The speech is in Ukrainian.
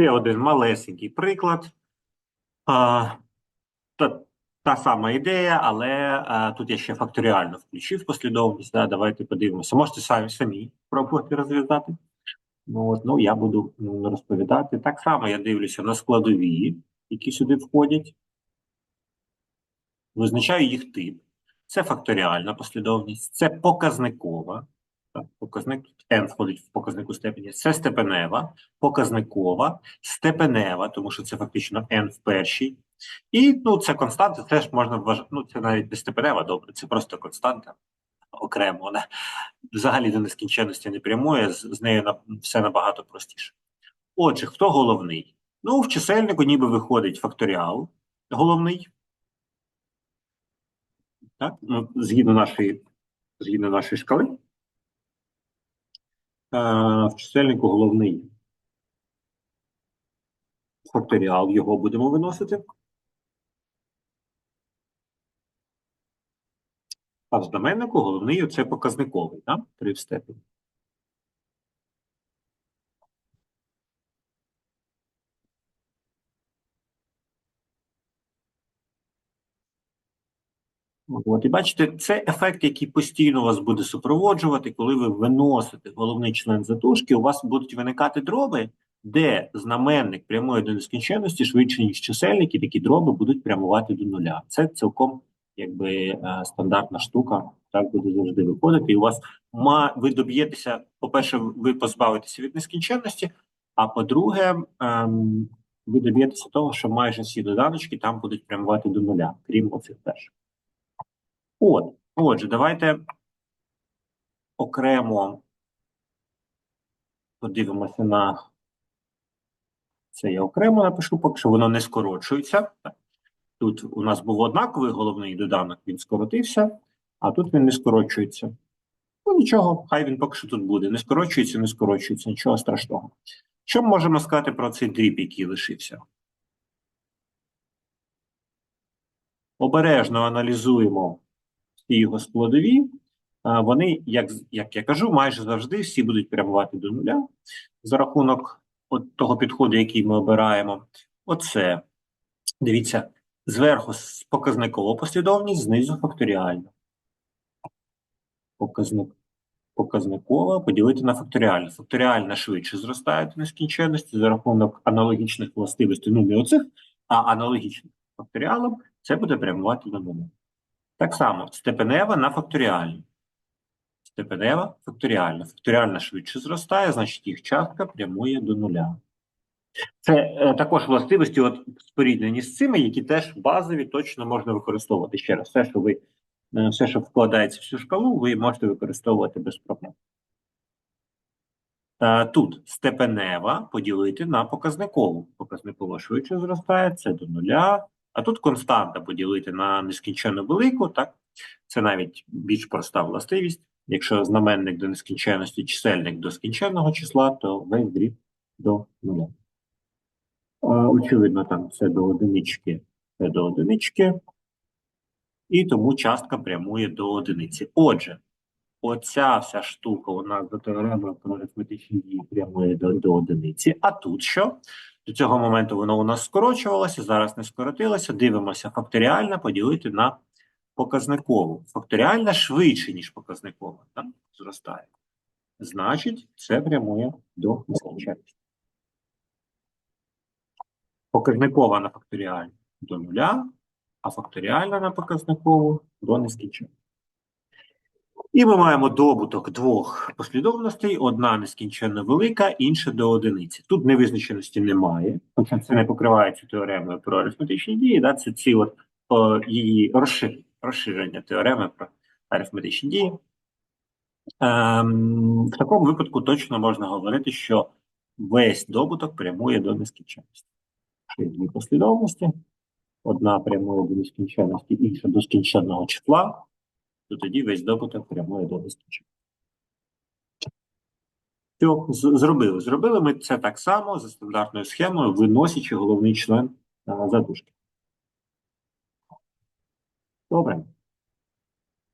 Ще один малесенький приклад. А, та, та сама ідея, але а, тут я ще факторіально включив послідовність. Да, давайте подивимося. Можете самі самі пробувати розв'язати. Ну, от, ну, я буду м, розповідати. Так само я дивлюся на складові, які сюди входять. Визначаю їх тип. Це факторіальна послідовність, це показникова. Показник n входить в показнику степені. Це степенева, показникова, степенева, тому що це фактично n в першій. І ну, це константа, теж можна вважати. Ну, це навіть не степенева, добре, це просто константа окремо. Вона взагалі до нескінченності не прямує, з, з нею на, все набагато простіше. Отже, хто головний? Ну, в чисельнику ніби виходить факторіал головний. Так? Ну, згідно нашої, згідно нашої шкали. В чисельнику головний факторіал, його будемо виносити. А в знаменнику головний оце показниковий, да? Три в степені. От, і бачите, це ефект, який постійно вас буде супроводжувати, коли ви виносите головний член затушки, у вас будуть виникати дроби, де знаменник прямує до нескінченності швидше, ніж чисельник, і такі дроби будуть прямувати до нуля. Це цілком якби е, стандартна штука, так буде завжди виходити. І у вас ма, ви доб'єтеся, по-перше, ви позбавитеся від нескінченності, а по-друге, ем, ви доб'єтеся того, що майже всі доданочки там будуть прямувати до нуля, крім оцих перших. От, отже, давайте окремо подивимося на це. Я окремо напишу, поки що воно не скорочується. Тут у нас був однаковий головний доданок, він скоротився, а тут він не скорочується. Ну нічого, хай він поки що тут буде. Не скорочується, не скорочується, нічого страшного. Що ми можемо сказати про цей дріб, який лишився? Обережно аналізуємо всі його складові, вони, як, як я кажу, майже завжди всі будуть прямувати до нуля за рахунок от того підходу, який ми обираємо. Оце, дивіться, зверху показникова послідовність, знизу факторіальна. Показник, показникова поділити на факторіальну. Факторіальна швидше зростає до нескінченності за рахунок аналогічних властивостей, ну не оцих, а аналогічних факторіалам, це буде прямувати до нуля. Так само степенева на факторіальну. Степенева факторіальна. Факторіальна швидше зростає, значить їх частка прямує до нуля. Це е, також властивості, от споріднені з цими, які теж базові точно можна використовувати. Ще раз, все, що ви е, все, що вкладається в цю шкалу, ви можете використовувати без проблем. Е, Тут степенева поділити на показникову. Показникова швидше зростає, це до нуля. А тут константа поділити на нескінченно велику, так? Це навіть більш проста властивість. Якщо знаменник до нескінченності, чисельник до скінченного числа, то весь дріб до нуля. Очевидно, там це до одинички, це до одинички. І тому частка прямує до одиниці. Отже, оця вся штука у нас за теоремою про арифметичні дії прямує до, до одиниці. А тут що? До цього моменту воно у нас скорочувалося, зараз не скоротилося. Дивимося, факторіальна поділити на показникову. Факторіальна швидше, ніж показникова, так? зростає. Значить, це прямує до нескінченності. Показникова на факторіальну до нуля, а факторіальна на показникову до нескінченності. І ми маємо добуток двох послідовностей: одна нескінченно велика, інша до одиниці. Тут невизначеності немає, хоча це не покривається теоремою про арифметичні дії. Да? Це ці от о, її розширення, розширення теореми про арифметичні дії. Ем, в такому випадку точно можна говорити, що весь добуток прямує до нескінченності. Дві послідовності. Одна прямує до нескінченності, інша до скінченного числа то тоді весь добуток прямує до нескінченності. Все, зробили. Зробили ми це так само за стандартною схемою, виносячи головний член задушки. Добре.